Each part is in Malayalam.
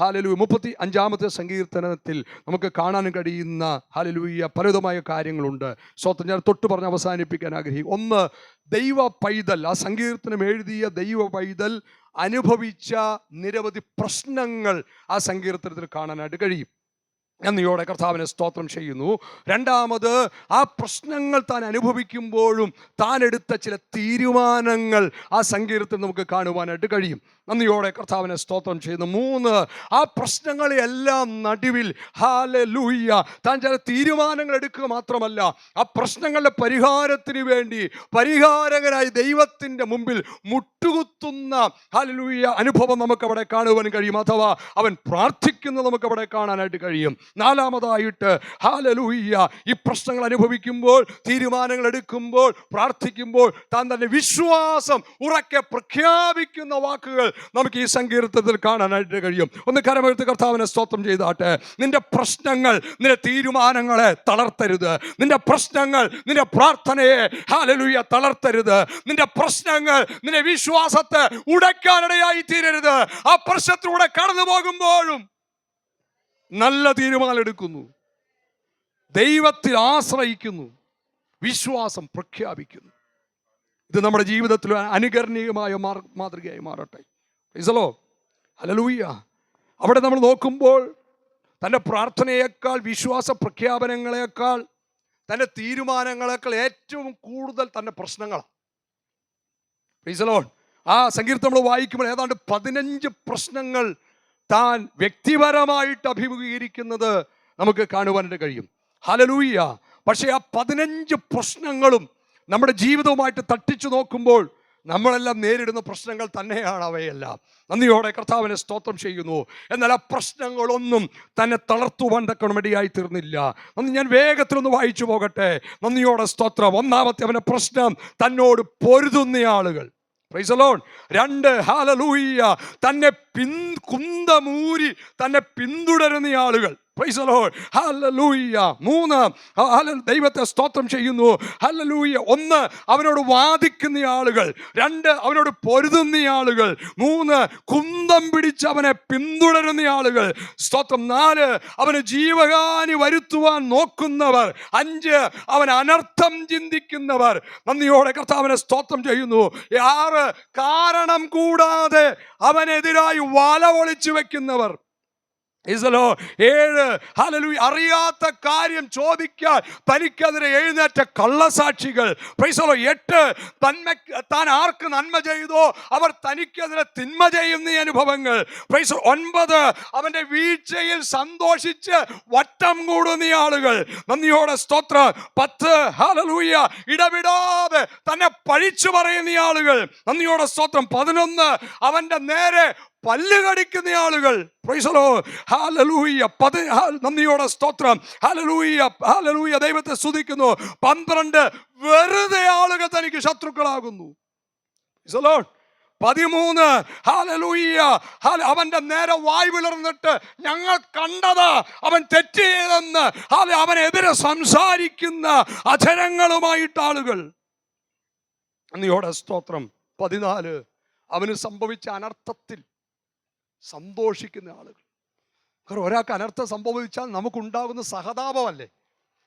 ഹാലലൂയ. മുപ്പത്തി അഞ്ചാമത്തെ സങ്കീർത്തനത്തിൽ നമുക്ക് കാണാൻ കഴിയുന്ന ഹാലലൂയ പലവിധമായ കാര്യങ്ങളുണ്ട്. സ്വത്തം ഞാൻ തൊട്ട് പറഞ്ഞ് അവസാനിപ്പിക്കാൻ ആഗ്രഹിക്കും ഒന്ന് ദൈവ പൈതൽ. ആ സങ്കീർത്തനം എഴുതിയ ദൈവ പൈതൽ അനുഭവിച്ച നിരവധി പ്രശ്നങ്ങൾ ആ സങ്കീർത്തനത്തിൽ കാണാനായിട്ട് കഴിയും. നന്ദിയോടെ കർത്താവിനെ സ്തോത്രം ചെയ്യുന്നു. രണ്ടാമത് ആ പ്രശ്നങ്ങൾ താൻ അനുഭവിക്കുമ്പോഴും താൻ എടുത്ത ചില തീരുമാനങ്ങൾ ആ സങ്കീർത്തനം നമുക്ക് കാണുവാനായിട്ട് കഴിയും. നന്ദിയോടെ കർത്താവിനെ സ്തോത്രം ചെയ്യുന്നു. മൂന്ന് ആ പ്രശ്നങ്ങളെല്ലാം നടുവിൽ ഹാല ലൂയ്യ താൻ ചില തീരുമാനങ്ങൾ എടുക്കുക മാത്രമല്ല ആ പ്രശ്നങ്ങളുടെ പരിഹാരത്തിന് വേണ്ടി പരിഹാരകനായി ദൈവത്തിന്റെ മുമ്പിൽ മുട്ടുകുത്തുന്ന ഹാലലൂയ്യ അനുഭവം നമുക്ക് അവിടെ കാണുവാൻ കഴിയും. അഥവാ അവൻ പ്രാർത്ഥിക്കുന്നത് നമുക്ക് അവിടെ കാണാനായിട്ട് കഴിയും. നാലാമതായിട്ട് ഹാലലൂയ്യ ഈ പ്രശ്നങ്ങൾ അനുഭവിക്കുമ്പോൾ തീരുമാനങ്ങൾ എടുക്കുമ്പോൾ പ്രാർത്ഥിക്കുമ്പോൾ താൻ തന്നെ വിശ്വാസം ഉറക്കെ പ്രഖ്യാപിക്കുന്ന വാക്കുകൾ നമുക്ക് ഈ സങ്കീർത്തത്തിൽ കാണാനായിട്ട് കഴിയും. ഒന്ന് കരമെഴുത്ത് കർത്താവിനെ സ്തോത്രം ചെയ്താട്ടെ. നിന്റെ പ്രശ്നങ്ങൾ നിന്റെ തീരുമാനങ്ങളെ തളർത്തരുത്. നിന്റെ പ്രശ്നങ്ങൾ നിന്റെ പ്രാർത്ഥനയെ ഹാലലൂയ തളർത്തരുത്. നിന്റെ പ്രശ്നങ്ങൾ നിന്റെ വിശ്വാസത്തെ ഉടയ്ക്കാനിടയായി തീരരുത്. ആ പ്രശ്നത്തിലൂടെ കടന്നു പോകുമ്പോഴും നല്ല തീരുമാനം എടുക്കുന്നു. ദൈവത്തിൽ ആശ്രയിക്കുന്നു. വിശ്വാസം പ്രഖ്യാപിക്കുന്നു. ഇത് നമ്മുടെ ജീവിതത്തിൽ അനുകരണീയമായ മാതൃകയായി മാറട്ടെ. ഇസലോ ഹലലൂയ്യ അവിടെ നമ്മൾ നോക്കുമ്പോൾ തന്റെ പ്രാർത്ഥനയേക്കാൾ വിശ്വാസ പ്രഖ്യാപനങ്ങളെക്കാൾ തന്റെ തീരുമാനങ്ങളെക്കാൾ ഏറ്റവും കൂടുതൽ തന്റെ പ്രശ്നങ്ങളാണ്. പ്രീസലോൺ ആ സങ്കീർത്തം നമ്മൾ വായിക്കുമ്പോൾ ഏതാണ്ട് പതിനഞ്ച് പ്രശ്നങ്ങൾ താൻ വ്യക്തിപരമായിട്ട് അഭിമുഖീകരിക്കുന്നത് നമുക്ക് കാണുവാനായിട്ട് കഴിയും. ഹലലൂയ്യ പക്ഷേ ആ പതിനഞ്ച് പ്രശ്നങ്ങളും നമ്മുടെ ജീവിതവുമായിട്ട് തട്ടിച്ചു നോക്കുമ്പോൾ നമ്മളെല്ലാം നേരിടുന്ന പ്രശ്നങ്ങൾ തന്നെയാണ് അവയെല്ലാം. നന്ദിയോടെ കർത്താവിനെ സ്തോത്രം ചെയ്യുന്നു. എന്നാൽ ആ പ്രശ്നങ്ങളൊന്നും തന്നെ തളർത്തുവാൻ തക്കണമടിയായി തീർന്നില്ല. നന്ദി ഞാൻ വേഗത്തിലൊന്ന് വായിച്ചു പോകട്ടെ. നന്ദിയോടെ സ്തോത്രം. ഒന്നാമത്തെ അവന്റെ പ്രശ്നം തന്നോട് പൊരുതുന്ന ആളുകൾ. പ്രൈസലോൺ രണ്ട് ഹാലലൂയ്യ തന്നെ പിൻ കുന്തമൂരി തന്നെ പിന്തുടരുന്ന ആളുകൾ. ഹ- ദൈവത്തെ സ്തോത്രം ചെയ്യുന്നു. ഹല്ലേലൂയ ഒന്ന് അവനോട് വാദിക്കുന്ന ആളുകൾ. രണ്ട് അവനോട് പൊരുതുന്ന ആളുകൾ. മൂന്ന് കുന്തം പിടിച്ച് അവനെ പിന്തുടരുന്ന ആളുകൾ. സ്തോത്രം. നാല് അവന് ജീവഹാനി വരുത്തുവാൻ നോക്കുന്നവർ. അഞ്ച് അവൻ അനർത്ഥം ചിന്തിക്കുന്നവർ. നന്ദിയോടെ കർത്താവിനെ സ്തോത്രം ചെയ്യുന്നു. ആറ് കാരണം കൂടാതെ അവനെതിരായി വല ഒളിച്ചു വെക്കുന്നവർ. ഇസലോ ഏഴ് ഹല്ലേലൂയ അറിയാത്ത കാര്യം ചോദിക്കാൻ തനിക്കെതിരെ എഴുന്നേറ്റ കള്ളസാക്ഷികൾ. പ്രൈസലോ എട്ട് തന്മ താൻ ആർക്ക് നന്മ ചെയ്തോ അവർ തനിക്കെതിരെ തിന്മ ചെയ്യുന്ന അനുഭവങ്ങൾ. പ്രൈസോ ഒൻപത് അവന്റെ വീഴ്ചയിൽ സന്തോഷിച്ച് വട്ടം കൂടുന്ന ആളുകൾ. നന്ദിയോടെ സ്തോത്ര. പത്ത് ഹലലൂയ ഇടവിടാതെ തന്നെ പഴിച്ചു പറയുന്ന ആളുകൾ. നന്ദിയോടെ സ്തോത്രം. പതിനൊന്ന് അവന്റെ നേരെ പല്ല് കടിക്കുന്ന ആളുകൾ. പ്രൈസലോ ഹാലലൂയ പതി നന്ദിയോടെ സ്തോത്രം. ഹാലലൂയ ഹാലലൂയ ദൈവത്തെ സ്തുതിക്കുന്നു. പന്ത്രണ്ട് വെറുതെ ആളുകൾ തനിക്ക് ശത്രുക്കളാകുന്നു. പതിമൂന്ന്. ഹാലലൂയ്യ ഹാല അവന്റെ നേരെ വായ് വിളർന്നിട്ട് ഞങ്ങൾ കണ്ടത് അവൻ തെറ്റ് ചെയ്തെന്ന് ഹാല അവനെതിരെ സംസാരിക്കുന്ന അധരങ്ങളുമായിട്ട് ആളുകൾ. നന്ദിയോടെ സ്തോത്രം. പതിനാല്. അവന് സംഭവിച്ച അനർത്ഥത്തിൽ സന്തോഷിക്കുന്ന ആളുകൾ. കാരണം ഒരാൾക്ക് അനർത്ഥം സംഭവിച്ചാൽ നമുക്കുണ്ടാകുന്ന സഹതാപമല്ലേ?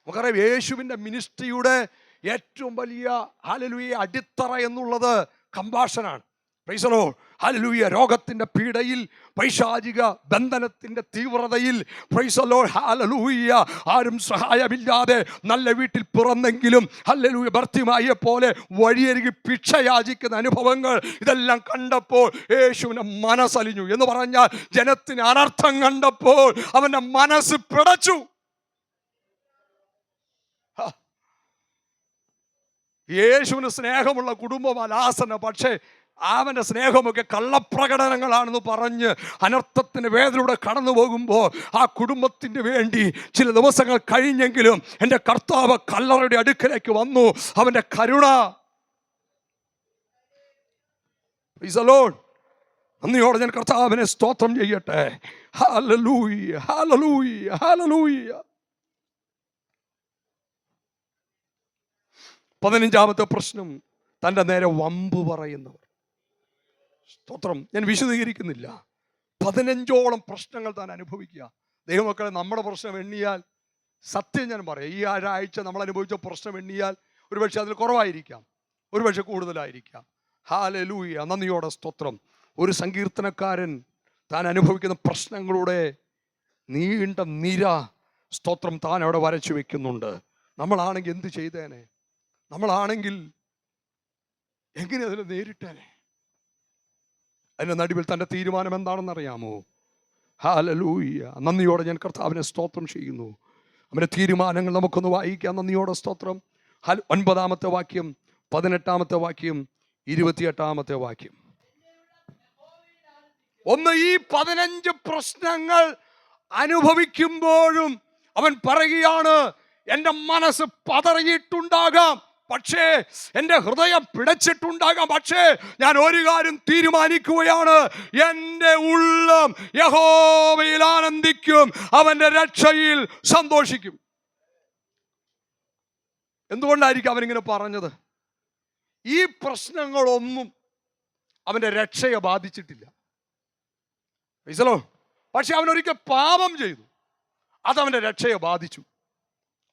നമുക്കറിയാം യേശുവിന്റെ മിനിസ്ട്രിയുടെ ഏറ്റവും വലിയ ഹാലലുയ അടിത്തറ എന്നുള്ളത് കമ്പാഷനാണ്. പ്രൈസലോ ഹാലലൂയ രോഗത്തിന്റെ പീഡയിൽ പൈശാചിക ബന്ധനത്തിന്റെ തീവ്രതയിൽ. പ്രൈസലോ ഹാലലൂയ ആരും സഹായമില്ലാതെ നല്ല വീട്ടിൽ പിറന്നെങ്കിലും ഹല്ലലൂയ ഭർത്തിമായെ പോലെ വഴിയരികി ഭിക്ഷ യാചിക്കുന്ന അനുഭവങ്ങൾ ഇതെല്ലാം കണ്ടപ്പോൾ യേശുവിനെ മനസ്സലിഞ്ഞു. എന്ന് പറഞ്ഞാൽ ജനത്തിന് അനർത്ഥം കണ്ടപ്പോൾ അവന്റെ മനസ്സ് പിടച്ചു. യേശുവിന് സ്നേഹമുള്ള കുടുംബം ആസന. പക്ഷേ അവന്റെ സ്നേഹമൊക്കെ കള്ളപ്രകടനങ്ങളാണെന്ന് പറഞ്ഞ് അനർത്ഥത്തിന് വേദനയുടെ കടന്നു പോകുമ്പോൾ ആ കുടുംബത്തിന് വേണ്ടി ചില ദിവസങ്ങൾ കഴിഞ്ഞെങ്കിലും എന്റെ കർത്താവ് കല്ലറയുടെ അടുക്കലേക്ക് വന്നു. അവന്റെ കരുണ. ഇസലോൺ. നന്ദിയോടെ ഞാൻ കർത്താവിനെ സ്തോത്രം ചെയ്യട്ടെ. പതിനഞ്ചാമത്തെ പ്രശ്നം തന്റെ നേരെ വമ്പ് പറയുന്നവർ. സ്തോത്രം. ഞാൻ വിശദീകരിക്കുന്നില്ല. പതിനഞ്ചോളം പ്രശ്നങ്ങൾ താൻ അനുഭവിക്കുക. ദൈവമക്കളെ നമ്മുടെ പ്രശ്നം എണ്ണിയാൽ സത്യം ഞാൻ പറയാം. ഈ ഒരാഴ്ച നമ്മൾ അനുഭവിച്ച പ്രശ്നം എണ്ണിയാൽ ഒരുപക്ഷെ അതിൽ കുറവായിരിക്കാം. ഒരുപക്ഷെ കൂടുതലായിരിക്കാം. ഹാലലൂയ നന്ദിയോടെ സ്തോത്രം. ഒരു സങ്കീർത്തനക്കാരൻ താൻ അനുഭവിക്കുന്ന പ്രശ്നങ്ങളുടെ നീണ്ട നിര സ്തോത്രം താൻ അവിടെ വരച്ചു വെക്കുന്നുണ്ട്. നമ്മളാണെങ്കിൽ എന്ത് ചെയ്തേനെ? നമ്മളാണെങ്കിൽ എങ്ങനെ അതിനെ നേരിട്ടേനെ? അതിന്റെ നടുവിൽ തന്റെ തീരുമാനം എന്താണെന്ന് അറിയാമോ ഹാലലൂയ നന്ദിയോടെ ഞാൻ കർത്താവിനെ സ്തോത്രം ചെയ്യുന്നു. അവന്റെ തീരുമാനങ്ങൾ നമുക്കൊന്ന് വായിക്കാം. നന്ദിയോടെ സ്തോത്രം. ഹൽ ഒൻപതാമത്തെ വാക്യം പതിനെട്ടാമത്തെ വാക്യം ഇരുപത്തിയെട്ടാമത്തെ വാക്യം. ഒന്ന് ഈ പതിനഞ്ച് പ്രശ്നങ്ങൾ അനുഭവിക്കുമ്പോഴും അവൻ പറയുകയാണ് എന്റെ മനസ്സ് പതറിയിട്ടുണ്ടാകാം. പക്ഷേ എന്റെ ഹൃദയം പിടച്ചിട്ടുണ്ടാകാം. പക്ഷേ ഞാൻ ഒരു കാര്യം തീരുമാനിക്കുകയാണ്. എന്റെ ഉള്ളം യഹോവയിൽ ആനന്ദിക്കും. അവന്റെ രക്ഷയിൽ സന്തോഷിക്കും. എന്തുകൊണ്ടായിരിക്കും അവനിങ്ങനെ പറഞ്ഞത്? ഈ പ്രശ്നങ്ങളൊന്നും അവന്റെ രക്ഷയെ ബാധിച്ചിട്ടില്ല. മനസ്സിലോ പക്ഷെ അവനൊരിക്കൽ പാപം ചെയ്തു. അതവന്റെ രക്ഷയെ ബാധിച്ചു.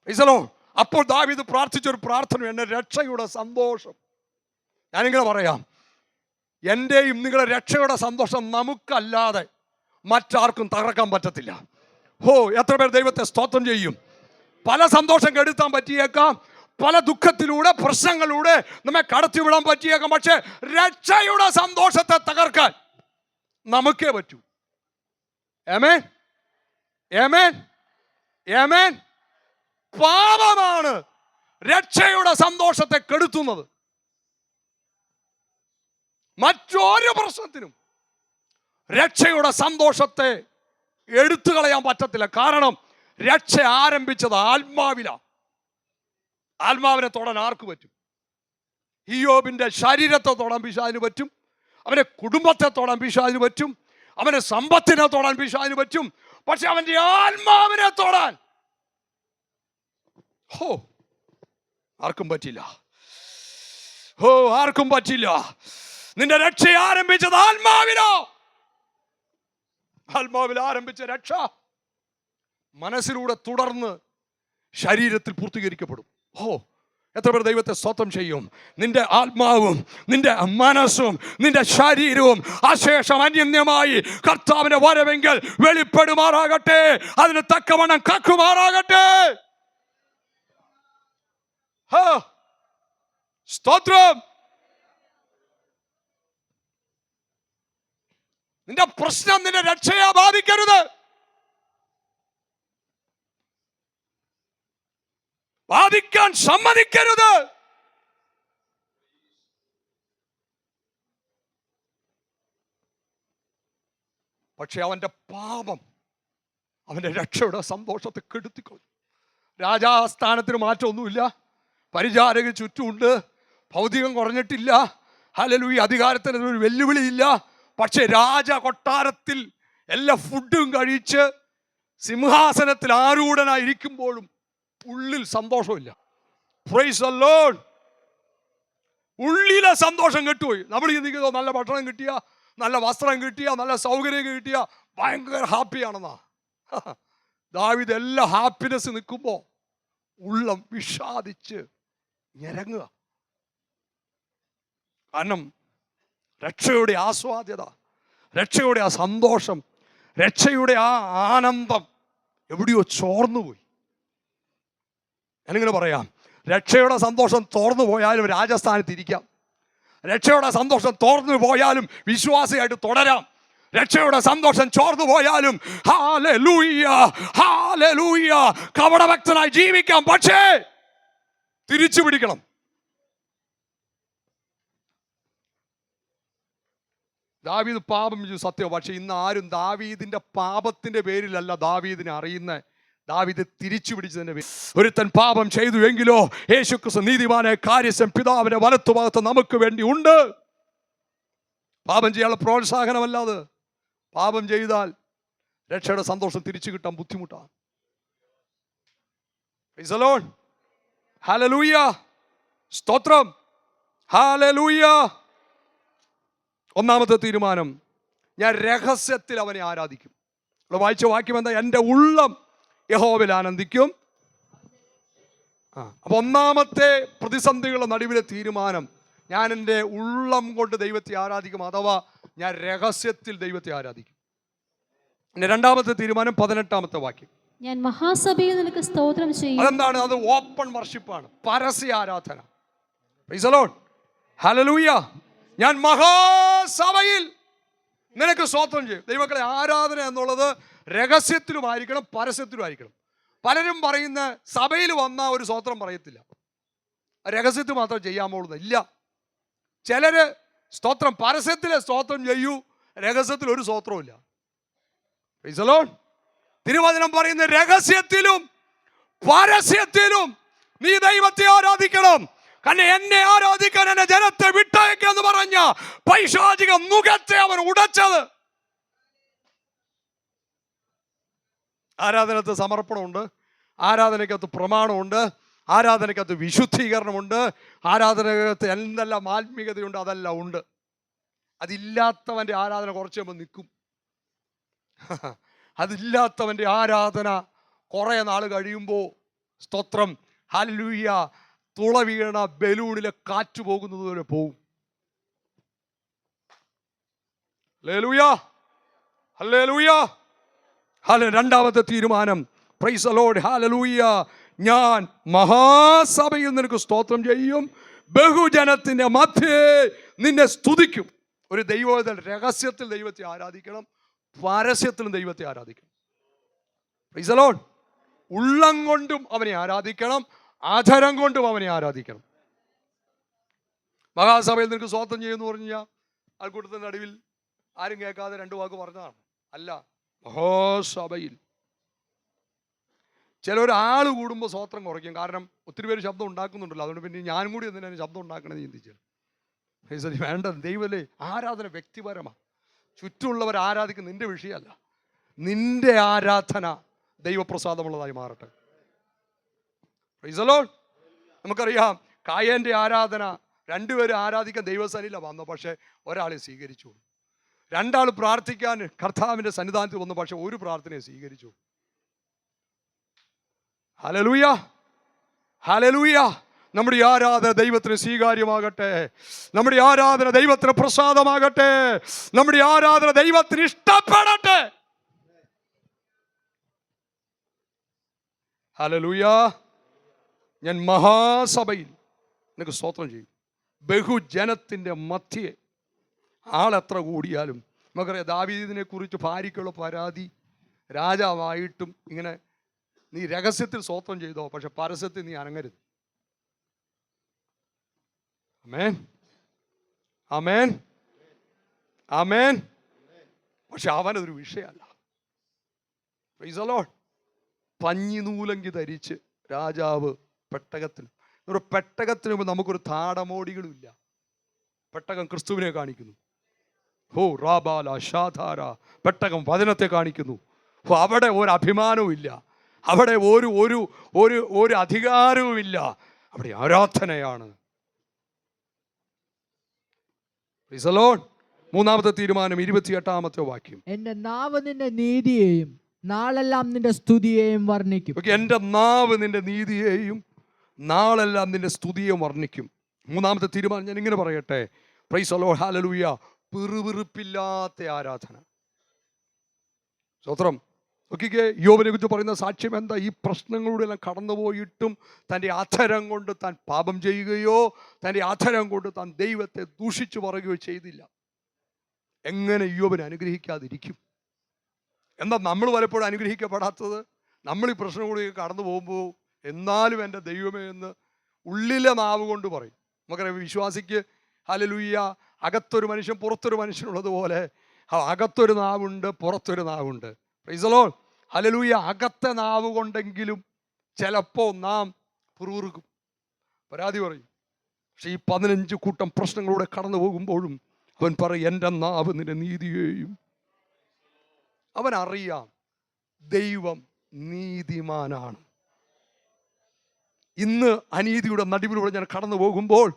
മനസ്സിലോ അപ്പോൾ ദാവീദ് പ്രാർത്ഥിച്ച ഒരു പ്രാർത്ഥന എന്റെ രക്ഷയുടെ സന്തോഷം. ഞാനിങ്ങനെ പറയാം. എന്റെയും നിങ്ങളുടെ രക്ഷയുടെ സന്തോഷം നമുക്കല്ലാതെ മറ്റാർക്കും തകർക്കാൻ പറ്റത്തില്ല. ഹോ എത്ര പേർ ദൈവത്തെ സ്തോത്രം ചെയ്യും. പല സന്തോഷം കെടുത്താൻ പറ്റിയേക്കാം. പല ദുഃഖത്തിലൂടെ പ്രശ്നങ്ങളിലൂടെ നമ്മെ കടത്തിവിടാൻ പറ്റിയേക്കാം. പക്ഷെ രക്ഷയുടെ സന്തോഷത്തെ തകർക്കാൻ നമുക്കേ പറ്റൂ. ഏമേൻ ഏമേൻ ഏമേൻ പാപമാണ് രക്ഷയുടെ സന്തോഷത്തെ കെടുത്തുന്നത്. മറ്റൊരു പ്രശ്നത്തിനും രക്ഷയുടെ സന്തോഷത്തെ എടുത്തു കളയാൻ പറ്റത്തില്ല. കാരണം രക്ഷ ആരംഭിച്ചത് ആത്മാവിലാണ് ആത്മാവിനെ തൊടാൻ ആർക്ക് പറ്റും? ഹിയോബിന്റെ ശരീരത്തെ തൊടാൻ പിശാദിന് പറ്റും. അവന്റെ കുടുംബത്തെ തൊടാൻ പിശാദിന് പറ്റും. അവന്റെ സമ്പത്തിനെ തൊടാൻ പിശാദിന് പറ്റും. പക്ഷെ അവന്റെ ആത്മാവിനെ തൊടാൻ ഹോ ആർക്കും പറ്റില്ല. ഹോ ആർക്കും പറ്റില്ല. നിന്റെ രക്ഷ ആരംഭിച്ചത് ആത്മാവിനോ? ആത്മാവിൽ ആരംഭിച്ച രക്ഷ മനസ്സിലൂടെ തുടർന്ന് ശരീരത്തിൽ പൂർത്തീകരിക്കപ്പെടും. ഓ എത്ര പേർ ദൈവത്തെ സ്വത്വം ചെയ്യും? നിന്റെ ആത്മാവും നിന്റെ മനസ്സും നിന്റെ ശരീരവും അശേഷം അന്യന്യമായി കർത്താവിന്റെ വരവെങ്കിൽ വെളിപ്പെടുമാറാകട്ടെ അതിന് തക്കവണ്ണം കക്കുമാറാകട്ടെ. സ്തോത്രം. നിന്റെ പ്രശ്നം നിന്റെ രക്ഷയെ ബാധിക്കരുത്. ബാധിക്കാൻ സമ്മതിക്കരുത്. പക്ഷെ അവന്റെ പാപം അവന്റെ രക്ഷയുടെ സന്തോഷത്തെ കെടുത്തിക്കൊള്ളു രാജാസ്ഥാനത്തിന് മാറ്റമൊന്നുമില്ല. പരിചാരക ചുറ്റുമുണ്ട്. ഭൗതികം കുറഞ്ഞിട്ടില്ല. ഹലലു ഈ അധികാരത്തിന് ഒരു വെല്ലുവിളിയില്ല. പക്ഷേ രാജ കൊട്ടാരത്തിൽ എല്ലാ ഫുഡും കഴിച്ച് സിംഹാസനത്തിൽ ആരൂഢനായിരിക്കുമ്പോഴും ഉള്ളിൽ സന്തോഷമില്ല. പ്രൈസ് അല്ലോൺ ഉള്ളിലെ സന്തോഷം കിട്ടുപോയി. നമ്മൾ ചിന്തിക്കുന്നോ നല്ല ഭക്ഷണം കിട്ടിയ നല്ല വസ്ത്രം കിട്ടിയ നല്ല സൗകര്യം കിട്ടിയ ഭയങ്കര ഹാപ്പിയാണെന്നാ ദാവിദ് എല്ലാ ഹാപ്പിനെസ് നിൽക്കുമ്പോൾ ഉള്ളം വിഷാദിച്ച് ഞരങ്ങുക കാരണം രക്ഷയുടെ ആസ്വാദ്യത രക്ഷയുടെ ആ സന്തോഷം രക്ഷയുടെ ആ ആനന്ദം എവിടെയോ ചോർന്നുപോയി. ഞാനിങ്ങനെ പറയാം രക്ഷയുടെ സന്തോഷം തോർന്നു പോയാലും രാജസ്ഥാനത്ത് ഇരിക്കാം രക്ഷയുടെ സന്തോഷം തോർന്നു പോയാലും വിശ്വാസിയായിട്ട് തുടരാം. രക്ഷയുടെ സന്തോഷം ചോർന്നു പോയാലും ഹാലെ ലൂയ്യ ഹാലെ ലൂയ്യ കവടഭക്തനായി ജീവിക്കാം. പക്ഷേ തിരിച്ചു പിടിക്കണം ദാവീദ് പാപം ചെയ്തു സത്യം. പക്ഷെ ഇന്ന് ആരും ദാവീദിന്റെ പാപത്തിന്റെ പേരിലല്ല ദാവീദിനെ അറിയുന്ന. ദാവീദ് തിരിച്ചു പിടിച്ചതിന്റെ പേര് ഒരുത്തൻ പാപം ചെയ്തു എങ്കിലോ യേശുക്രിസ്തു നീതിമാനെ കാര്യസം പിതാവിന്റെ വലത്തുഭാഗത്ത് നമുക്ക് വേണ്ടി ഉണ്ട്. പാപം ചെയ്യാനുള്ള പ്രോത്സാഹനമല്ലാതെ പാപം ചെയ്താൽ രക്ഷയുടെ സന്തോഷം തിരിച്ചു കിട്ടാൻ ബുദ്ധിമുട്ടാണ്. Hallelujah. സ്തോത്രം. ഹാലലൂയ ഒന്നാമത്തെ തീരുമാനം. ഞാൻ രഹസ്യത്തിൽ അവനെ ആരാധിക്കും. നമ്മൾ വായിച്ച വാക്യം എന്താ? എന്റെ ഉള്ളം യഹോവിൽ ആനന്ദിക്കും. അപ്പൊ ഒന്നാമത്തെ പ്രതിസന്ധികളുടെ നടുവിലെ തീരുമാനം ഞാൻ എന്റെ ഉള്ളം കൊണ്ട് ദൈവത്തെ ആരാധിക്കും അഥവാ ഞാൻ രഹസ്യത്തിൽ ദൈവത്തെ ആരാധിക്കും. പിന്നെ രണ്ടാമത്തെ തീരുമാനം പതിനെട്ടാമത്തെ വാക്യം. ഞാൻ മഹാസഭയിൽ നിനക്ക് സ്തോത്രം ചെയ്യും. അതെന്താണ്? അത് ഓപ്പൺ വർഷിപ്പാണ്. പരസ്യ ആരാധന. ഹലലൂയ ഞാൻ മഹാസഭയിൽ നിനക്ക് സ്തോത്രം ചെയ്യും. ദൈവങ്ങളെ ആരാധന എന്നുള്ളത് രഹസ്യത്തിലുമായിരിക്കണം പരസ്യത്തിലുമായിരിക്കണം. പലരും പറയുന്ന സഭയിൽ വന്ന ഒരു സ്തോത്രം പറയത്തില്ല. രഹസ്യത്തിൽ മാത്രം ചെയ്യാൻ ഇല്ല. ചിലർ സ്തോത്രം പരസ്യത്തിലെ സ്തോത്രം ചെയ്യൂ രഹസ്യത്തിൽ ഒരു സ്തോത്രവും ഇല്ല. തിരുവചനം പറയുന്ന രഹസ്യത്തിലും പരസ്യത്തിലും നീ ദൈവത്തെ ആരാധിക്കണം. കാരണം എന്നെ ആരാധിക്കാൻ എന്നെ ജനത്തെ വിട്ടയക്കെന്ന് പറഞ്ഞ പൈശാചിക മുഖത്തെ അവൻ ഉടച്ചത്. ആരാധനത്ത് സമർപ്പണമുണ്ട് ആരാധനയ്ക്കകത്ത് പ്രമാണമുണ്ട് ആരാധനയ്ക്കകത്ത് വിശുദ്ധീകരണമുണ്ട് ആരാധനകത്ത് എന്തെല്ലാം ആത്മീയതയുണ്ട് അതെല്ലാം ഉണ്ട്. അതില്ലാത്തവന്റെ ആരാധന കുറച്ച് നിൽക്കും. അതില്ലാത്തവന്റെ ആരാധന കുറേ നാൾ കഴിയുമ്പോൾ സ്തോത്രം. ഹലൂയ തുള വീണ ബലൂണിലെ കാറ്റ് പോകുന്നത് വരെ പോവും. രണ്ടാമത്തെ തീരുമാനം. പ്രൈസ് അലോഡ് ഹാലലൂയ ഞാൻ മഹാസഭയിൽ നിനക്ക് സ്തോത്രം ചെയ്യും. ബഹുജനത്തിന്റെ മധ്യേ നിന്നെ സ്തുതിക്കും. ഒരു ദൈവത രഹസ്യത്തിൽ ദൈവത്തെ ആരാധിക്കണം. പരസ്യത്തിലും ദൈവത്തെ ആരാധിക്കണം ഉള്ളം കൊണ്ടും അവനെ ആരാധിക്കണം. ആചാരം കൊണ്ടും അവനെ ആരാധിക്കണം. മഹാസഭയിൽ നിനക്ക് സ്വാതന്ത്ര്യം ചെയ്യുമെന്ന് പറഞ്ഞു കഴിഞ്ഞാൽ ആൾക്കൂട്ടത്തിന്റെ നടുവിൽ ആരും കേൾക്കാതെ രണ്ട് വാക്ക് പറഞ്ഞതാണ്. അല്ല മഹാസഭയിൽ ചിലർ ആൾ കൂടുമ്പോൾ സ്വോത്രം കുറയ്ക്കും. കാരണം ഒത്തിരി പേര് ശബ്ദം ഉണ്ടാക്കുന്നുണ്ടല്ലോ. അതുകൊണ്ട് പിന്നെ ഞാനും കൂടി എന്തിനാണ് ശബ്ദം ഉണ്ടാക്കണമെന്ന് ചിന്തിച്ചു. ശരി വേണ്ട ദൈവമല്ലേ? ആരാധന വ്യക്തിപരമാണ്. ചുറ്റുമുള്ളവർ ആരാധിക്കുന്ന നിന്റെ വിഷയമല്ല. നിന്റെ ആരാധന ദൈവപ്രസാദമുള്ളതായി മാറട്ടെ. പ്രൈസലോ നമുക്കറിയാം കായന്റെ ആരാധന രണ്ടുപേരും ആരാധിക്കാൻ ദൈവസനില്ല വന്നു പക്ഷേ ഒരാളെ സ്വീകരിച്ചു. രണ്ടാൾ പ്രാർത്ഥിക്കാൻ കർത്താവിന്റെ സന്നിധാനത്തിൽ വന്നു പക്ഷെ ഒരു പ്രാർത്ഥനയെ സ്വീകരിച്ചു. ഹലലൂയ ഹലലൂയ നമ്മുടെ ആരാധന ദൈവത്തിന് സ്വീകാര്യമാകട്ടെ. നമ്മുടെ ആരാധന ദൈവത്തിന് പ്രസാദമാകട്ടെ. നമ്മുടെ ആരാധന ദൈവത്തിന് ഇഷ്ടപ്പെടട്ടെ. ഹലലൂയ ഞാൻ മഹാസഭയിൽ നിനക്ക് സ്തോത്രം ചെയ്യും. ബഹുജനത്തിന്റെ മധ്യെ ആളെത്ര കൂടിയാലും നമുക്കറിയാം ദാവീദിനെ കുറിച്ച് ഭാര്യയ്ക്കുള്ള പരാതി രാജാവായിട്ടും ഇങ്ങനെ നീ രഹസ്യത്തിൽ സ്വോത്രം ചെയ്തോ പക്ഷെ പരസ്യത്തിൽ നീ അനങ്ങരുത്. അമേൻ അമേൻ അമേൻ പക്ഷെ അവനതൊരു വിഷയമല്ല. പഞ്ഞി പഞ്ഞിനൂലങ്കി ധരിച്ച് രാജാവ് പെട്ടകത്തിൽ. ഒരു പെട്ടകത്തിന് നമുക്കൊരു താടമോടികളുമില്ല. പെട്ടകം ക്രിസ്തുവിനെ കാണിക്കുന്നു. ഹോ റാബാല ഷാധാര പെട്ടകം വചനത്തെ കാണിക്കുന്നു. ഹോ അവിടെ ഒരു അഭിമാനവും ഇല്ല അവിടെ ഒരു ഒരു ഒരു ഒരു അധികാരവുമില്ല. അവിടെ ആരാധനയാണ്. മൂന്നാമത്തെ തീരുമാനം ഇരുപത്തിയെട്ടാമത്തെ വാക്യം. എന്റെ നാവ് നിന്റെ നീതിയെയും നാളെല്ലാം നിന്റെ സ്തുതിയെയും വർണിക്കും. എന്റെ നാവ് നിന്റെ നീതിയെയും നാളെല്ലാം നിന്റെ സ്തുതിയെയും വർണിക്കും. മൂന്നാമത്തെ തീരുമാനം ഞാൻ ഇങ്ങനെ പറയട്ടെ. പ്രൈസ് അലോ ഹാലലൂയ പിറുപിറുപ്പില്ലാത്ത ആരാധന. സ്വത്രം നോക്കിക്കേ യോബിനെ കുറിച്ച് പറയുന്ന സാക്ഷ്യം എന്താ? ഈ പ്രശ്നങ്ങളുടെ എല്ലാം കടന്നുപോയിട്ടും തന്റെ അധരം കൊണ്ട് താൻ പാപം ചെയ്യുകയോ തന്റെ അധരം കൊണ്ട് താൻ ദൈവത്തെ ദൂഷിച്ചു പറയുകയോ ചെയ്തില്ല. എങ്ങനെ യോബിനെ അനുഗ്രഹിക്കാതിരിക്കും? എന്താ നമ്മൾ പലപ്പോഴും അനുഗ്രഹിക്കപ്പെടാത്തത്? നമ്മൾ ഈ പ്രശ്നങ്ങളിലേക്ക് കടന്നു പോകുമ്പോൾ എന്നാലും എന്റെ ദൈവമേ എന്ന് ഉള്ളിലെ നാവ് കൊണ്ട് പറയും. നമുക്കറിയാം വിശ്വാസിക്ക് ഹലലുയ്യ അകത്തൊരു മനുഷ്യൻ പുറത്തൊരു മനുഷ്യനുള്ളതുപോലെ അകത്തൊരു നാവുണ്ട് പുറത്തൊരു നാവുണ്ട്. പ്രൈസലോ ഹലലൂയ അകത്തെ നാവ് കൊണ്ടെങ്കിലും ചിലപ്പോൾ നാം പുറൂറുക്കും പരാതി പറയും. പക്ഷെ ഈ പതിനഞ്ച് കൂട്ടം പ്രശ്നങ്ങളൂടെ കടന്നു പോകുമ്പോഴും അവൻ പറയും എന്റെ നാവ് നിന്റെ നീതിയെയും. അവൻ അറിയാം ദൈവം നീതിമാനാണ്. ഇന്ന് അനീതിയുടെ നടുവിലൂടെ ഞാൻ കടന്നു പോകുമ്പോൾ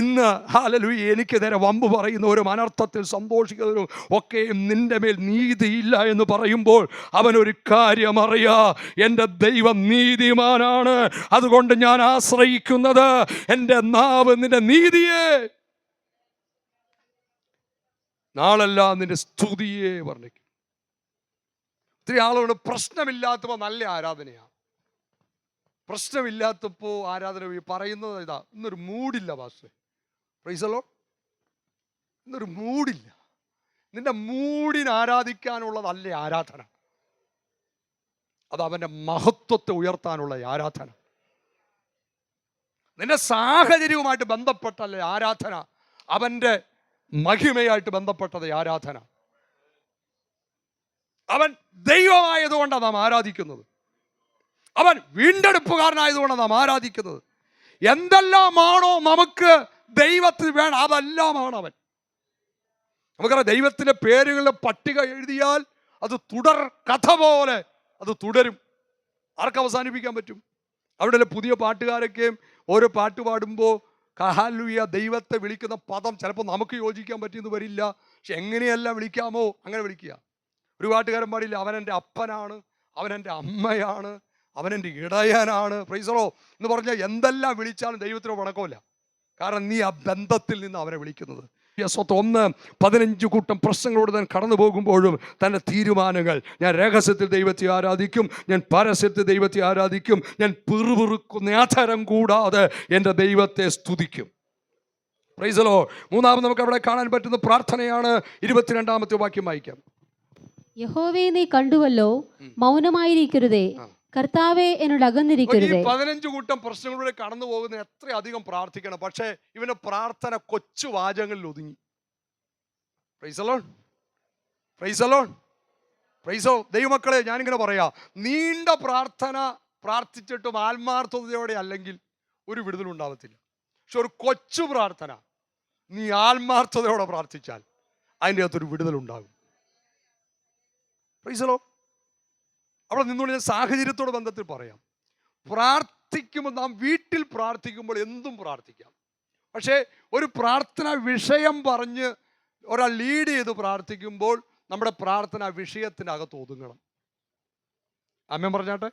ഇന്ന് ഹാലലു എനിക്ക് നേരെ വമ്പ് പറയുന്നവരും അനർത്ഥത്തിൽ സന്തോഷിക്കുന്നവരും ഒക്കെയും നിന്റെ മേൽ നീതിയില്ല എന്ന് പറയുമ്പോൾ അവനൊരു കാര്യം അറിയാ എന്റെ ദൈവം നീതിമാനാണ്. അതുകൊണ്ട് ഞാൻ ആശ്രയിക്കുന്നത് എന്റെ നാവ് നിന്റെ നീതിയെ. നാളല്ല നിന്റെ സ്തുതിയെ വർണിക്കും. ഒത്തിരി ആളുകളുടെ പ്രശ്നമില്ലാത്തപ്പോൾ നല്ല ആരാധനയാണ് പ്രശ്നമില്ലാത്തപ്പോൾ ആരാധന പറയുന്നത് ഇതാ ഇന്നൊരു മൂടില്ല പാസ്റ്റേ പ്രൈസലോ ഇന്നൊരു മൂടില്ല. നിന്റെ മൂടിന് ആരാധിക്കാനുള്ളതല്ല ആരാധന? അത് അവന്റെ മഹത്വത്തെ ഉയർത്താനുള്ള ആരാധന. നിന്റെ സാഹചര്യവുമായിട്ട് ബന്ധപ്പെട്ടല്ല ആരാധന? അവന്റെ മഹിമയായിട്ട് ബന്ധപ്പെട്ടത് ആരാധന. അവൻ ദൈവമായതുകൊണ്ടാണ് നാം ആരാധിക്കുന്നത്. അവൻ വീണ്ടെടുപ്പുകാരനായതുകൊണ്ടാണ് നാം ആരാധിക്കുന്നത്. എന്തെല്ലാമാണോ നമുക്ക് ദൈവത്തിന് വേണം. അതെല്ലാമാണ് അവൻ. നമുക്കറിയാം ദൈവത്തിന്റെ പേരുകളുടെ പട്ടിക എഴുതിയാൽ അത് തുടർ കഥ പോലെ അത് തുടരും. ആർക്ക് അവസാനിപ്പിക്കാൻ പറ്റും? അവിടെ പുതിയ പാട്ടുകാരൊക്കെയും ഓരോ പാട്ട് പാടുമ്പോൾ കഹാലുയ ദൈവത്തെ വിളിക്കുന്ന പദം ചിലപ്പോൾ നമുക്ക് യോജിക്കാൻ പറ്റിയെന്ന് വരില്ല. പക്ഷെ എങ്ങനെയല്ല വിളിക്കാമോ? അങ്ങനെ വിളിക്കുക. ഒരു പാട്ടുകാരൻ പാടില്ല അവൻ എന്റെ അപ്പനാണ് അവൻ എന്റെ അമ്മയാണ് അവൻ എന്റെ ഇടയനാണ്. പ്രൈസറോ എന്ന് പറഞ്ഞാൽ എന്തെല്ലാം വിളിച്ചാലും ദൈവത്തിനോ വണക്കമില്ല കാരണം നീ ആ ബന്ധത്തിൽ നിന്ന് അവരെ വിളിക്കുന്നത്. യസ്വത്ത് ഒന്ന് പതിനഞ്ച് കൂട്ടം പ്രശ്നങ്ങളോട് താൻ കടന്നു പോകുമ്പോഴും തന്റെ തീരുമാനങ്ങൾ ഞാൻ രഹസ്യത്തിൽ ദൈവത്തെ ആരാധിക്കും ഞാൻ പരസ്യത്തിൽ ദൈവത്തെ ആരാധിക്കും ഞാൻ പിറുപിറുക്കുന്ന ആധാരം കൂടാതെ എന്റെ ദൈവത്തെ സ്തുതിക്കും. പ്രൈസലോ മൂന്നാമത് നമുക്ക് അവിടെ കാണാൻ പറ്റുന്ന പ്രാർത്ഥനയാണ് ഇരുപത്തിരണ്ടാമത്തെ വാക്യം വായിക്കാം. യഹോവേ നീ കണ്ടുവല്ലോ മൗനമായിരിക്കരുതേ. കർത്താവെ എന്നോട് അകന്നിരിക്കരുത്. പതിനഞ്ചു കൂട്ടം പ്രശ്നങ്ങളിലൂടെ കടന്നു പോകുന്ന എത്ര അധികം പ്രാർത്ഥിക്കണം. പക്ഷേ ഇവന്റെ പ്രാർത്ഥന കൊച്ചു വാചകങ്ങളിൽ ഒതുങ്ങി. പ്രൈസലോൺ പ്രൈസലോൺ പ്രൈസോ ദൈവമക്കളെ ഞാനിങ്ങനെ പറയാ. നീണ്ട പ്രാർത്ഥന പ്രാർത്ഥിച്ചിട്ടും ആത്മാർത്ഥതയോടെ അല്ലെങ്കിൽ ഒരു വിടുതലുണ്ടാവത്തില്ല പക്ഷെ ഒരു കൊച്ചു പ്രാർത്ഥന നീ ആത്മാർത്ഥതയോടെ പ്രാർത്ഥിച്ചാൽ അതിന്റെ അകത്തൊരു വിടുതലുണ്ടാകും പ്രൈസലോ അവിടെ നിന്നുകൊണ്ട് ഞാൻ സാഹചര്യത്തോട് ബന്ധത്തിൽ പറയാം. പ്രാർത്ഥിക്കുമ്പോൾ നാം വീട്ടിൽ പ്രാർത്ഥിക്കുമ്പോൾ എന്തും പ്രാർത്ഥിക്കാം. പക്ഷേ ഒരു പ്രാർത്ഥന വിഷയം പറഞ്ഞ് ഒരാൾ ലീഡ് ചെയ്ത് പ്രാർത്ഥിക്കുമ്പോൾ നമ്മുടെ പ്രാർത്ഥന വിഷയത്തിനകത്ത് ഒതുങ്ങണം. അമ്മ പറഞ്ഞാട്ടെ?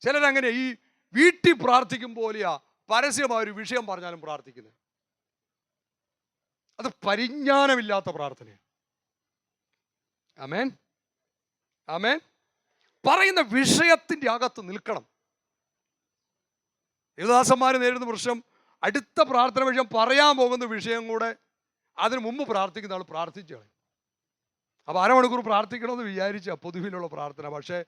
ചിലരങ്ങനെ ഈ വീട്ടിൽ പ്രാർത്ഥിക്കും പോലെയാ പരസ്യമായ ഒരു വിഷയം പറഞ്ഞാലും പ്രാർത്ഥിക്കുന്നത് അത് പരിജ്ഞാനമില്ലാത്ത പ്രാർത്ഥനയാണ് അമേൻ ആമേൻ. പറയുന്ന വിഷയത്തിന്റെ അകത്ത് നിൽക്കണം. ദേവദാസന്മാർ നേരിടുന്ന പ്രശ്നം അടുത്ത പ്രാർത്ഥന വിഷയം പറയാൻ പോകുന്ന വിഷയം കൂടെ അതിനു മുമ്പ് പ്രാർത്ഥിക്കുന്ന ആൾ പ്രാർത്ഥിച്ചു അപ്പോൾ അരമണിക്കൂർ പ്രാർത്ഥിക്കണമെന്ന് വിചാരിച്ച പൊതുവിലുള്ള പ്രാർത്ഥന. പക്ഷേ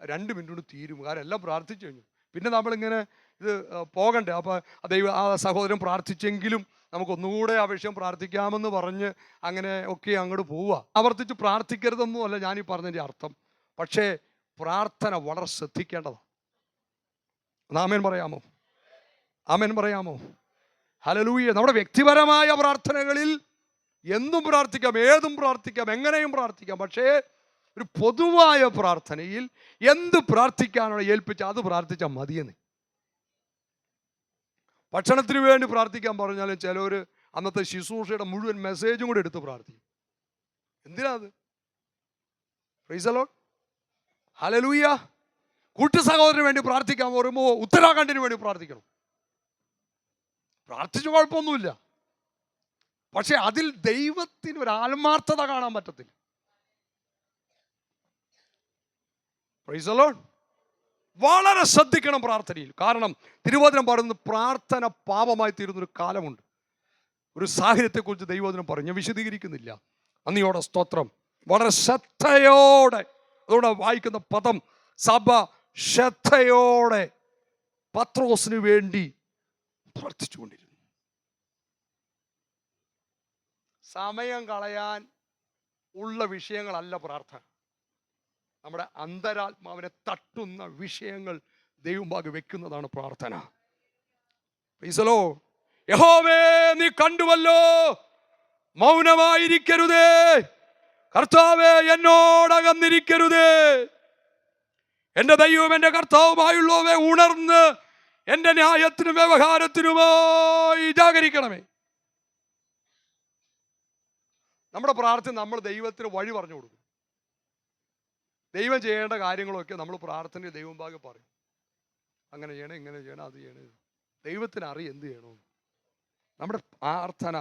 രണ്ട് മിനിറ്റ് കൊണ്ട് തീരും. കാരണം എല്ലാം പ്രാർത്ഥിച്ചു കഴിഞ്ഞു. പിന്നെ നമ്മളിങ്ങനെ ഇത് പോകണ്ടേ. അപ്പോൾ ദൈവം ആ സഹോദരൻ പ്രാർത്ഥിച്ചെങ്കിലും നമുക്ക് ഒന്നുകൂടെ ആ വിഷയം പ്രാർത്ഥിക്കാമെന്ന് പറഞ്ഞ് അങ്ങനെ ഒക്കെ അങ്ങോട്ട് പോവുക. ആവർത്തിച്ച് പ്രാർത്ഥിക്കരുതെന്നും അല്ല ഞാനീ പറഞ്ഞതിന്റെ അർത്ഥം. പക്ഷേ പ്രാർത്ഥന വളരെ ശ്രദ്ധിക്കേണ്ടതാണ്. ആമേൻ പറയാമോ? ആമേൻ പറയാമോ? ഹലലൂയ നമ്മുടെ വ്യക്തിപരമായ പ്രാർത്ഥനകളിൽ എന്തും പ്രാർത്ഥിക്കാം ഏതും പ്രാർത്ഥിക്കാം എങ്ങനെയും പ്രാർത്ഥിക്കാം. പക്ഷേ ഒരു പൊതുവായ പ്രാർത്ഥനയിൽ എന്ത് പ്രാർത്ഥിക്കാനാണ് ഏൽപ്പിച്ച അത് പ്രാർത്ഥിച്ചാൽ മതിയെന്ന്. ഭക്ഷണത്തിന് വേണ്ടി പ്രാർത്ഥിക്കാൻ പറഞ്ഞാലും ചിലർ അന്നത്തെ ശുശ്രൂഷയുടെ മുഴുവൻ മെസ്സേജും കൂടെ എടുത്ത് പ്രാർത്ഥിക്കും. എന്തിനാ അത്? ഹലലൂയ കൂട്ടു സഹോദരന് വേണ്ടി പ്രാർത്ഥിക്കാൻ പറയുമ്പോൾ ഉത്തരാഖണ്ഡിന് വേണ്ടി പ്രാർത്ഥിക്കണം. പ്രാർത്ഥിച്ച കുഴപ്പമൊന്നുമില്ല. പക്ഷെ അതിൽ ദൈവത്തിന് ഒരു ആത്മാർത്ഥത കാണാൻ പറ്റത്തില്ല. പ്രൈസലോൺ. വളരെ ശ്രദ്ധിക്കണം പ്രാർത്ഥനയിൽ. കാരണം തിരുവചനം പറയുന്നത് പ്രാർത്ഥന പാപമായി തീരുന്നൊരു കാലമുണ്ട്. ഒരു സാഹചര്യത്തെക്കുറിച്ച് ദൈവവചനം പറഞ്ഞു ഞാൻ വിശദീകരിക്കുന്നില്ല. അന്നിയോടെ സ്തോത്രം. വളരെ ശ്രദ്ധയോടെ അതുകൊണ്ട് വായിക്കുന്ന പദം സഭ ശ്രദ്ധയോടെ പത്രോസിന് വേണ്ടി പ്രാർത്ഥിച്ചുകൊണ്ടിരുന്നു. സമയം കളയാൻ ഉള്ള വിഷയങ്ങളല്ല പ്രാർത്ഥന. നമ്മുടെ അന്തരാത്മാവിനെ തട്ടുന്ന വിഷയങ്ങൾ ദൈവമാകെ വെക്കുന്നതാണ് പ്രാർത്ഥന. പ്രീസലോ യഹോവേ നീ കണ്ടുവല്ലോ. മൗനമായിരിക്കരുതേ. കർത്താവേ എന്നോടകന്നിരിക്കരുതേ. എന്റെ ദൈവം എന്റെ കർത്താവുമായുള്ളവേ ഉണർന്ന് എന്റെ ന്യായത്തിനും വ്യവഹാരത്തിനുമായി ജാഗരിക്കണമേ. നമ്മുടെ പ്രാർത്ഥന നമ്മൾ ദൈവത്തിന് വഴി പറഞ്ഞു കൊടുക്കും. ദൈവം ചെയ്യേണ്ട കാര്യങ്ങളൊക്കെ നമ്മൾ പ്രാർത്ഥനയിൽ ദൈവം ഭാഗം പറയും. അങ്ങനെ ചെയ്യണം ഇങ്ങനെ ചെയ്യണം അത് ചെയ്യണം. ദൈവത്തിന് അറിയാം എന്ത് ചെയ്യണമെന്ന് നമ്മുടെ പ്രാർത്ഥന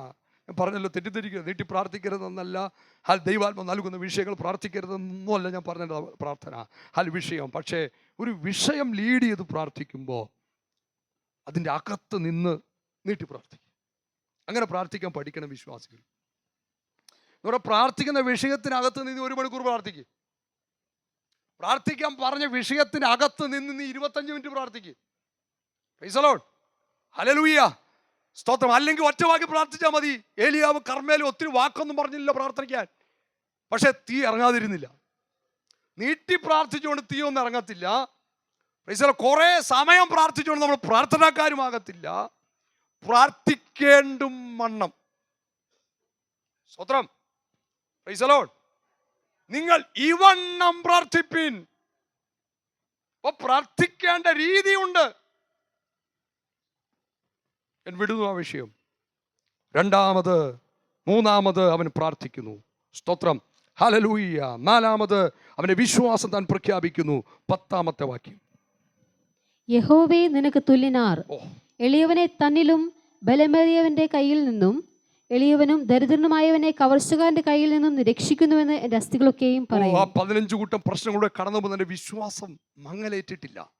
ഞാൻ പറഞ്ഞല്ലോ തെറ്റിദ്ധരിക്കരുത് നീട്ടി പ്രാർത്ഥിക്കരുതെന്നല്ല. ഹൽ ദൈവാത്മ നൽകുന്ന വിഷയങ്ങൾ പ്രാർത്ഥിക്കരുതെന്നല്ല ഞാൻ പറഞ്ഞ പ്രാർത്ഥന. ഹൽ വിഷയം. പക്ഷേ ഒരു വിഷയം ലീഡ് ചെയ്ത് പ്രാർത്ഥിക്കുമ്പോൾ അതിന്റെ അകത്ത് നിന്ന് നീട്ടി പ്രാർത്ഥിക്കും. അങ്ങനെ പ്രാർത്ഥിക്കാൻ പഠിക്കണം വിശ്വാസികൾ. നമ്മുടെ പ്രാർത്ഥിക്കുന്ന വിഷയത്തിനകത്ത് നിന്ന് ഒരു മണിക്കൂർ പ്രാർത്ഥിക്കും. പ്രാർത്ഥിക്കാൻ പറഞ്ഞ വിഷയത്തിനകത്ത് നിന്ന് നീ ഇരുപത്തഞ്ച് മിനിറ്റ് പ്രാർത്ഥിക്കും. പൈസലോൺ ഹലലൂയ സ്തോത്രം. അല്ലെങ്കിൽ ഒറ്റ വാക്ക് പ്രാർത്ഥിച്ചാൽ മതി. ഏലിയാവ് കർമ്മേലും ഒത്തിരി വാക്കൊന്നും പറഞ്ഞില്ല പ്രാർത്ഥിക്കാൻ. പക്ഷെ തീ ഇറങ്ങാതിരുന്നില്ല. നീട്ടി പ്രാർത്ഥിച്ചുകൊണ്ട് തീ ഒന്നും ഇറങ്ങത്തില്ല. പൈസല കുറേ സമയം പ്രാർത്ഥിച്ചുകൊണ്ട് നമ്മൾ പ്രാർത്ഥനാക്കാരുമാകത്തില്ല പ്രാർത്ഥിക്കേണ്ടും വണ്ണം. സ്തോത്രം. പൈസലോൺ നിങ്ങൾ ഇവണ്ണം പ്രാർത്ഥിപ്പിൻ. അപ്പൊ പ്രാർത്ഥിക്കേണ്ട രീതിയുണ്ട്. ഞാൻ വിടുന്നു ആ വിഷയം. രണ്ടാമത് മൂന്നാമത് അവൻ പ്രാർത്ഥിക്കുന്നു. സ്തോത്രം. ഹലലൂയ്യ നാലാമത് അവന്റെ വിശ്വാസം താൻ പ്രഖ്യാപിക്കുന്നു. പത്താമത്തെ വാക്യം. യഹോവേ നിനക്ക് തുല്യനാർ. എളിയവനെ തന്നിലും ബലമേറിയവന്റെ കയ്യിൽ നിന്നും എളിയവനും ദരിദ്രനുമായവനെ കവർച്ചക്കാരന്റെ കയ്യിൽ നിന്നും രക്ഷിക്കുന്നുവെന്ന് എന്റെ അസ്ഥികളൊക്കെയും പറയും ആ പതിനഞ്ച് കൂട്ടം പ്രശ്നങ്ങളുടെ കടന്നു പോകുന്ന വിശ്വാസം മങ്ങലേറ്റിട്ടില്ല.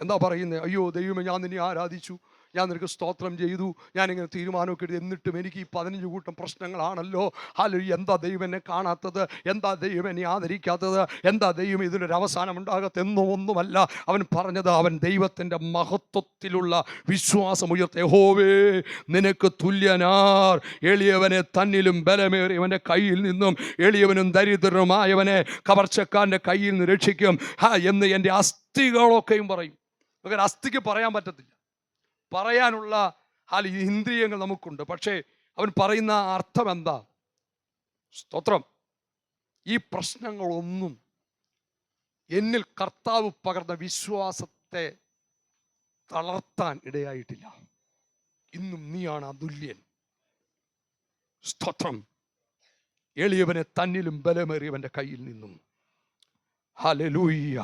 എന്താ പറയുന്നത് അയ്യോ ദൈവമേ ഞാൻ നിന്നെ ആരാധിച്ചു. ഞാൻ നിനക്ക് സ്തോത്രം ചെയ്തു. ഞാനിങ്ങനെ തീരുമാനമൊക്കെ എടുത്തു എന്നിട്ടും എനിക്ക് ഈ പതിനഞ്ച് കൂട്ടം പ്രശ്നങ്ങളാണല്ലോ. ഹലോ എന്താ ദൈവം എന്നെ കാണാത്തത്? എന്താ ദൈവം എന്നെ ആദരിക്കാത്തത്? എന്താ ദൈവം ഇതിനൊരു അവസാനം ഉണ്ടാകത്തെന്നോ ഒന്നുമല്ല. അവൻ പറഞ്ഞത് അവൻ ദൈവത്തിന്റെ മഹത്വത്തിലുള്ള വിശ്വാസം ഉയർത്തെ. ഹോവേ നിനക്ക് തുല്യനാർ. എളിയവനെ തന്നിലും ബലമേറിയവന്റെ കയ്യിൽ നിന്നും എളിയവനും ദരിദ്രനുമായവനെ കവർച്ചക്കാരന്റെ കയ്യിൽ നിന്ന് രക്ഷിക്കും. ഹാ എന്ന് എന്റെ അസ്ഥികളൊക്കെയും പറയും. അങ്ങനെ അസ്ഥിക്ക് പറയാൻ പറ്റത്തില്ല. പറയാനുള്ള ആ ഇന്ദ്രിയങ്ങൾ നമുക്കുണ്ട്. പക്ഷേ അവൻ പറയുന്ന അർത്ഥം എന്താ? സ്തോത്രം. ഈ പ്രശ്നങ്ങളൊന്നും എന്നിൽ കർത്താവ് പകർന്ന വിശ്വാസത്തെ തളർത്താൻ ഇടയായിട്ടില്ല. ഇന്നും നീയാണ് അതുല്യൻ. സ്തോത്രം. എളിയവനെ തന്നിലും ബലമേറിയവന്റെ കയ്യിൽ നിന്നും. ഹലലൂയ്യ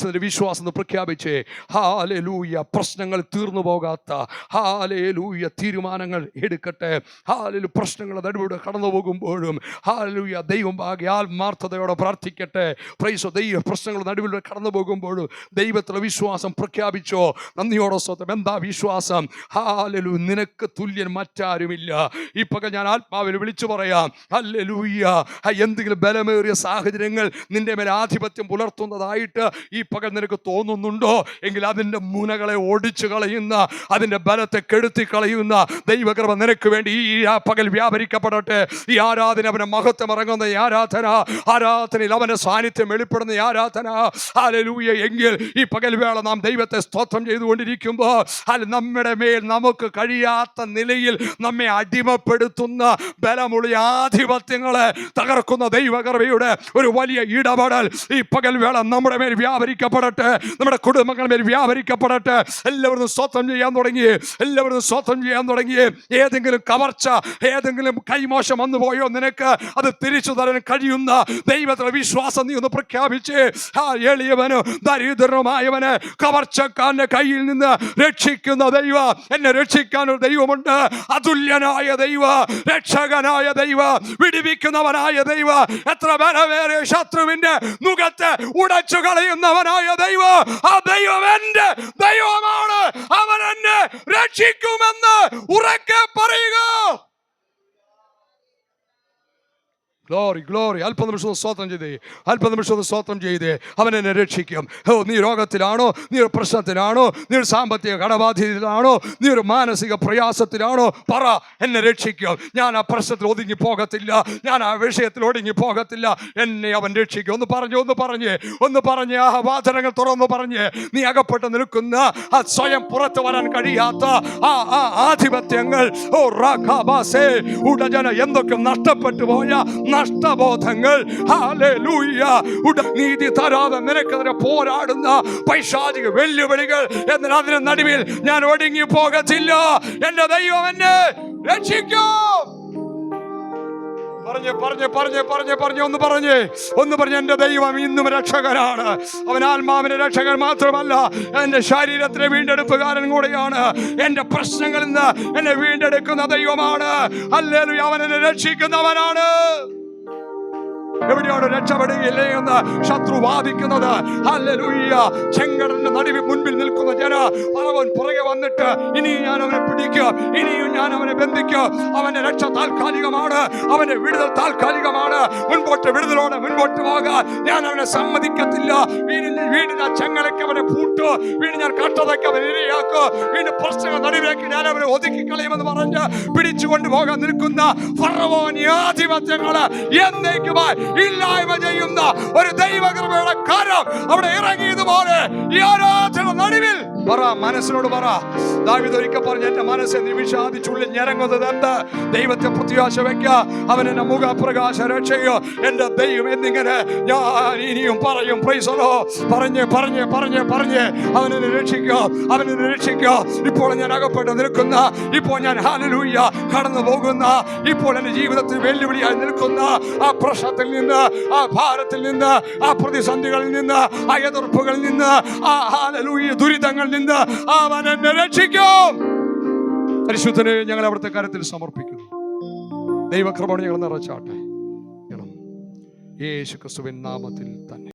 ഹാലൂയ്യ വിശ്വാസം പ്രഖ്യാപിച്ചേ. ഹാലലൂയ പ്രശ്നങ്ങൾ തീർന്നു പോകാത്ത ഹാലലൂയ തീരുമാനങ്ങൾ എടുക്കട്ടെ. ഹാലലു പ്രശ്നങ്ങൾ നടുവിടെ കടന്നു പോകുമ്പോഴും ഹാലലൂയ ദൈവം ആകെ ആത്മാർത്ഥതയോടെ പ്രാർത്ഥിക്കട്ടെ. പ്രൈസോ ദൈവ പ്രശ്നങ്ങൾ നടുവിലൂടെ കടന്നു പോകുമ്പോഴും ദൈവത്തിലെ വിശ്വാസം പ്രഖ്യാപിച്ചോ. നന്ദിയോടെ സ്വന്തം എന്താ വിശ്വാസം? ഹാലലു നിനക്ക് തുല്യൻ മറ്റാരുമില്ല. പക ഞാൻ ആത്മാവിൽ വിളിച്ചു പറയാം. അല്ലെ എന്തെങ്കിലും ബലമേറിയ സാഹചര്യങ്ങൾ നിന്റെ മേലെ ആധിപത്യം പുലർത്തുന്നതായിട്ട് ഈ പകൽ നിനക്ക് തോന്നുന്നുണ്ടോ? എങ്കിൽ അതിന്റെ മുനകളെ ഓടിച്ചു കളയുന്ന അതിന്റെ ബലത്തെ കെടുത്തി കളയുന്ന ദൈവകൃപ നിനക്ക് വേണ്ടി ഈ പകൽ വ്യാപരിക്കപ്പെടട്ടെ. ഈ ആരാധന അവനെ മഹത്വം ഇറങ്ങുന്ന ഈ ആരാധന ആരാധനയിൽ അവന്റെ സാന്നിധ്യം വെളിപ്പെടുന്ന ഈ ആരാധന. ഹല്ലേലൂയ. എങ്കിൽ ഈ പകൽ വേള നാം ദൈവത്തെ സ്തോത്രം ചെയ്തുകൊണ്ടിരിക്കുമ്പോൾ അല്ല നമ്മുടെ മേൽ നമുക്ക് കഴിയാത്ത നിലയിൽ നമ്മെ അടിമപ്പെടുത്തുന്ന ബലമുള്ള ആധിപത്യങ്ങളെ തകർക്കുന്ന ദൈവകൃപയുടെ ഒരു വലിയ ഇടപെടൽ ഈ പകൽ വേള നമ്മുടെ മേൽ വ്യാപരിക്കപ്പെടട്ടെ നമ്മുടെ കുടുംബങ്ങൾ മേൽ വ്യാപരിക്കപ്പെടട്ടെ. എല്ലാവരും സ്വത്വം ചെയ്യാൻ തുടങ്ങി. എല്ലാവരും സ്വത്വം ചെയ്യാൻ തുടങ്ങി. ഏതെങ്കിലും കവർച്ച ഏതെങ്കിലും കൈമോശം വന്നു പോയോ നിനക്ക്? അത് തിരിച്ചു തരാൻ കഴിയുന്ന ദൈവത്തിലെ വിശ്വാസം നീ ഒന്ന് പ്രഖ്യാപിച്ച്. ആ ദരിദ്രമായവന് ദരിദ്രനുമായവന് കവർച്ചക്കാരന്റെ കയ്യിൽ നിന്ന് രക്ഷിക്കുന്ന ദൈവ. എന്നെ രക്ഷിക്കാൻ ഒരു ദൈവമുണ്ട്. അതുല്യനായ ദൈവ രക്ഷകനായ ദൈവ വിടിവിക്കുന്നവനായ ദൈവ. എത്ര ബലമേറിയ ശത്രുവിന്റെ മുഖത്തെ ഉടച്ചു കളയുന്നവനായ ദൈവം ആ ദൈവം എന്റെ ദൈവമാണ്. അവൻ എന്നെ രക്ഷിക്കുമെന്ന് ഉറക്കെ പറയുക. ഗ്ലോറി ഗ്ലോറി അല്പനിമിഷം സ്വാത്രം ചെയ്തേ. അല്പനിമിഷം സ്വാത്രം ചെയ്തേ. അവൻ എന്നെ രക്ഷിക്കും. ഓ നീ രോഗത്തിലാണോ? നീ ഒരു പ്രശ്നത്തിലാണോ? നീ ഒരു സാമ്പത്തിക കടബാധ്യതയിലാണോ? നീ ഒരു മാനസിക പ്രയാസത്തിലാണോ? പറ എന്നെ രക്ഷിക്കും. ഞാൻ ആ പ്രശ്നത്തിൽ ഒതുങ്ങി പോകത്തില്ല. ഞാൻ ആ വിഷയത്തിൽ ഒടുങ്ങി പോകത്തില്ല. എന്നെ അവൻ രക്ഷിക്കും. ഒന്ന് പറഞ്ഞു ഒന്ന് പറഞ്ഞേ. ഒന്ന് പറഞ്ഞ് ആ വാചനങ്ങൾ തുറന്ന് പറഞ്ഞ്. നീ അകപ്പെട്ട് നിൽക്കുന്ന ആ സ്വയം പുറത്തു വരാൻ കഴിയാത്ത ആ ആ ആധിപത്യങ്ങൾ. ഓ റാഖാബാസേ ഉടജന എന്തൊക്കെ നഷ്ടപ്പെട്ടു പോയ നഷ്ടബോധങ്ങൾ നീതി തരാതെ നിനക്കെതിരെ പോരാടുന്ന പൈശാചിക വെല്ലുവിളികൾ എന്നാൽ അതിന് നടുവിൽ ഞാൻ ഒടുങ്ങി പോകത്തില്ല. എന്റെ ദൈവം എന്നെ രക്ഷിക്കും. പറഞ്ഞു പറഞ്ഞു പറഞ്ഞു പറഞ്ഞു പറഞ്ഞ് ഒന്ന് പറഞ്ഞ്. ഒന്ന് പറഞ്ഞു എന്റെ ദൈവം ഇന്നും രക്ഷകനാണ്. അവൻ ആത്മാവിന്റെ രക്ഷകൻ മാത്രമല്ല. എന്റെ ശരീരത്തിലെ വീണ്ടെടുപ്പുകാരൻ കൂടെയാണ്. എന്റെ പ്രശ്നങ്ങളിൽ നിന്ന് എന്നെ വീണ്ടെടുക്കുന്ന ദൈവമാണ്. അല്ലെങ്കിൽ അവൻ എന്നെ രക്ഷിക്കുന്നവനാണ്. എവിടെയാണ് രക്ഷപ്പെടുകയില്ലേ എന്ന് ശത്രു വാദിക്കുന്നത്? ചെങ്കടലിന്റെ നടുവിൽ മുൻപിൽ നിൽക്കുന്ന ജന അവൻ പുറകെ വന്നിട്ട് ഇനിയും ഞാൻ അവനെ പിടിക്കുക ഇനിയും ഞാൻ അവനെ ബന്ധിക്കുക അവന്റെ രക്ഷ താൽക്കാലികമാണ് അവന്റെ വിടുതൽ താൽക്കാലികമാണ്. മുൻപോട്ട് വിടുതലോടെ മുൻപോട്ട് പോകാൻ ഞാൻ അവനെ സമ്മതിക്കത്തില്ല. വീണ്ടും ഞാൻ ചെങ്ങലയ്ക്ക് അവനെ പൂട്ടു. വീട് ഞാൻ കട്ടതയ്ക്ക് അവനെ ഇരയാക്കോ. വീട് പ്രശ്നങ്ങൾ നടുവിലേക്ക് ഞാൻ അവനെ ഒതുക്കി കളയുമെന്ന് പറഞ്ഞ് പിടിച്ചുകൊണ്ട് പോകാൻ നിൽക്കുന്ന ഫറവോനിയാധിപത്യങ്ങൾ എന്നേക്കുമായി ഇല്ലായ്മ ചെയ്യുന്ന ഒരു ദൈവകൃപയുടെ കരം അവിടെ ഇറങ്ങിയതുപോലെ ഈ ആരാധന നടുവിൽ പറ മനസ്സിനോട് പറ. ദാവിദ് ഒരിക്കൽ പറഞ്ഞു എന്റെ മനസ്സ് നിമിഷാദിച്ചുള്ളിൽ ഞരങ്ങുന്നത് എന്ത്? ദൈവത്തെ പ്രത്യാശ വെക്ക അവൻ എന്റെ മുഖപ്രകാശ രക്ഷയോ? എന്റെ ദൈവം എന്നിങ്ങനെ ഞാൻ ഇനിയും പറയും. പ്രൈസലോ പറഞ്ഞ് പറഞ്ഞ് പറഞ്ഞ് പറഞ്ഞ്. അവനെ രക്ഷിക്കോ? അവനെ രക്ഷിക്കോ? ഇപ്പോൾ ഞാൻ അകപ്പെട്ട് നിൽക്കുന്ന ഇപ്പോൾ ഞാൻ ഹാലലൂയ്യ കടന്നു പോകുന്ന ഇപ്പോൾ എന്റെ ജീവിതത്തിൽ വെല്ലുവിളിയായി നിൽക്കുന്ന ആ പ്രശ്നത്തിൽ നിന്ന് ആ ഭാരത്തിൽ നിന്ന് ആ പ്രതിസന്ധികളിൽ നിന്ന് ആ എതിർപ്പുകളിൽ നിന്ന് ആ ഹാലലൂയ്യ ദുരിതങ്ങളിൽ നിന്ന് അവൻ എന്നെ രക്ഷിക്കും. പരിശുദ്ധനെ ഞങ്ങൾ അവിടുത്തെ കാര്യത്തിൽ സമർപ്പിക്കുന്നു. ദൈവക്രമോട് ഞങ്ങൾ നിറച്ചാട്ടെ. യേശു ക്രിസ്തുവിൻ നാമത്തിൽ